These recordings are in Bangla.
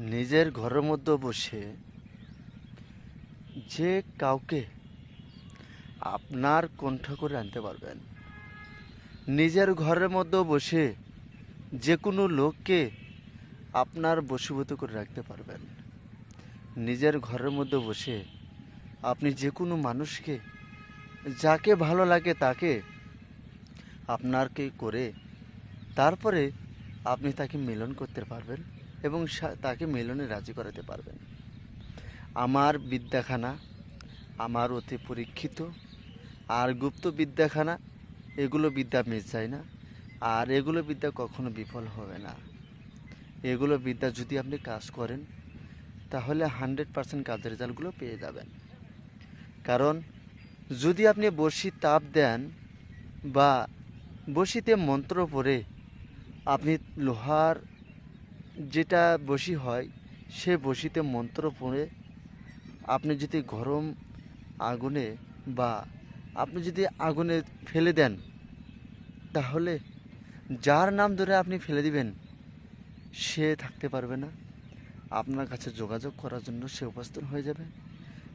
নিজের ঘরের মধ্যে বসে যে কাউকে আপনার কণ্ঠ করে আনতে পারবেন। নিজের ঘরের মধ্যে বসে যে কোনো লোককে আপনার বশীভূত করে রাখতে পারবেন। নিজের ঘরের মধ্যে বসে আপনি যে কোনো মানুষকে যাকে ভালো লাগে তাকে আপনারকে করে তারপরে আপনি তাকে মিলন করতে পারবেন। এবং তাকে মিলনে রাজি করাতে পারবেন। আমার বিদ্যাখানা, আমার অতি পরীক্ষিত, আর গুপ্ত বিদ্যাখানা, এগুলো বিদ্যা মিস যায় না। আর এগুলো বিদ্যা কখনো বিফল হবে না। এগুলো বিদ্যা যদি আপনি কাজ করেন, তাহলে হান্ড্রেড পার্সেন্ট কাজের রেজাল্টগুলো পেয়ে যাবেন। কারণ, যদি আপনি বড়শি তাপ দেন বা বড়শিতে মন্ত্র পড়ে, আপনি লোহার যেটা বসি হয়, সে বসিতে মন্ত্র পড়ে, আপনি যদি গরম আগুনে বা আপনি যদি আগুনে ফেলে দেন, তাহলে যার নাম ধরে আপনি ফেলে দিবেন, সে থাকতে পারবে না। আপনার কাছে যোগাযোগ করার জন্য সে উপস্থিত হয়ে যাবে।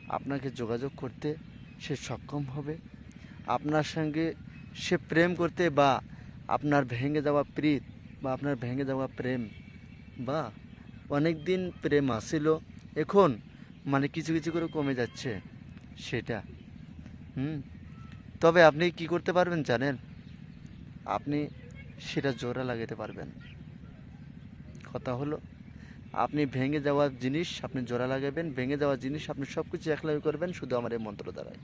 আপনাকে যোগাযোগ করতে সে সক্ষম হবে। আপনার সঙ্গে সে প্রেম করতে বা আপনার ভেঙে যাওয়া প্রীত বা আপনার ভেঙে যাওয়া প্রেম বা অনেক দিন প্রেম আসছিল এখন মানে কিছু কিছু করে কমে যাচ্ছে সেটা। হুম? তবে আপনি কি করতে পারবেন জানেন? আপনি সেটা জোড়া লাগাতে পারবেন। কথা হলো, আপনি ভেঙে যাওয়া জিনিস আপনি জোড়া লাগাবেন, ভেঙে যাওয়া জিনিস আপনি সব কিছু একলাই করবেন, শুধু আমার এই মন্ত্র দ্বারাই।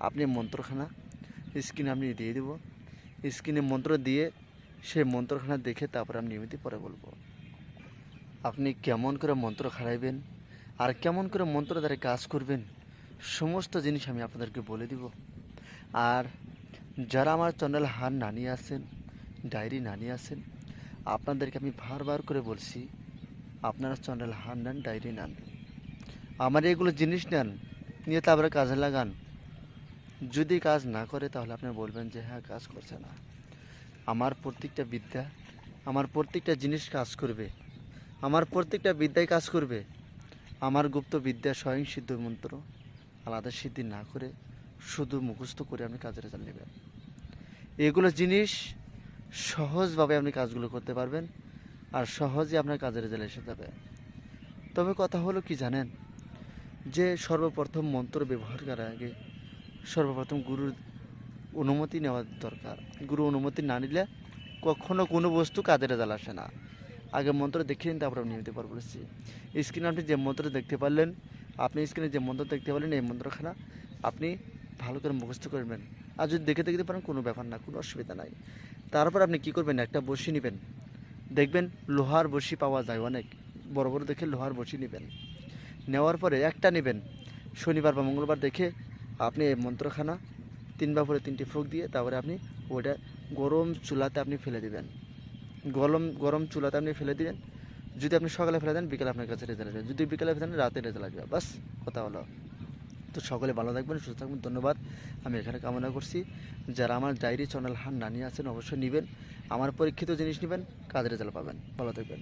আপনি মন্ত্রখানা স্ক্রিনে আপনি দিয়ে দেবো। স্ক্রিনে মন্ত্র দিয়ে সেই মন্ত্রখানা দেখে তারপর আমি নিয়মিত পরে বলব। আপনি কেমন করে মন্ত্র খাড়াইবেন আর কেমন করে মন্ত্র দ্বারা কাজ করবেন, সমস্ত জিনিস আমি আপনাদেরকে বলে দিব। আর যারা আমার চ্যানেল হার নানি আছেন, ডায়েরি নানি আছেন, আপনাদেরকে আমি বারবার করে বলছি, আপনারা চ্যানেল হার নেন, ডায়েরি নেন। আমার এগুলো জিনিস নেন, নিয়ে তারপরে কাজে লাগান। যদি কাজ না করে, তাহলে আপনি বলবেন যে হ্যাঁ কাজ করছে না। আমার প্রত্যেকটা বিদ্যা, আমার প্রত্যেকটা জিনিস কাজ করবে। আমার প্রত্যেকটা বিদ্যায় কাজ করবে। আমার গুপ্ত বিদ্যা স্বয়ং সিদ্ধ মন্ত্র। আলাদা সিদ্ধি না করে শুধু মুখস্থ করে আপনি কাজের রেজাল্ট নেবেন। এগুলো জিনিস সহজভাবে আপনি কাজগুলো করতে পারবেন আর সহজে আপনার কাজের রেজাল্ট এসে যাবে। তবে কথা হলো কি জানেন? যে সর্বপ্রথম মন্ত্র ব্যবহার করার আগে সর্বপ্রথম গুরুর অনুমতি নেওয়া দরকার। গুরু অনুমতি না নিলে কখনো কোনো বস্তু কাজের রেজাল্ট আসে না। আগে মন্ত্র দেখে নিন, তারপর আমি নিতে পারব বলেছি স্ক্রিনে আপনি যে মন্ত্র দেখতে পারলেন, আপনি স্ক্রিনে যে মন্ত্র দেখতে পারলেন, এই মন্ত্রখানা আপনি ভালো করে মুখস্থ করবেন আর যদি দেখে দেখতে পারেন, কোনো ব্যাপার না, কোনো অসুবিধা নাই। তারপর আপনি কি করবেন, একটা বসি নেবেন। দেখবেন লোহার বসি পাওয়া যায় অনেক, বড় বড় দেখে লোহার বসি নেবেন। নেওয়ার পরে একটা নেবেন। শনিবার বা মঙ্গলবার দেখে আপনি এই মন্ত্রখানা তিনবার পরে তিনটি ফুক দিয়ে তারপরে আপনি ওইটা গরম চুলাতে আপনি ফেলে দিবেন। গরম গরম চুলাতে আপনি ফেলে দিলেন যদি আপনি সকালে ফেলে দেন, বিকেলে আপনার কাছে রেজাল্ট আসবে যদি বিকেলে ফেলে দেন, রাতে রেজাল্ট আসবে বাস, কথা হলো। তো সকলে ভালো থাকবেন, সুস্থ থাকবেন। ধন্যবাদ। আমি এখানে কামনা করছি। যারা আমার ডায়েরি চ্যানেল হান নানি আছেন, অবশ্যই নেবেন। আমার পরীক্ষিত জিনিস নেবেন কাজের রেজাল্ট পাবেন। ভালো থাকবেন।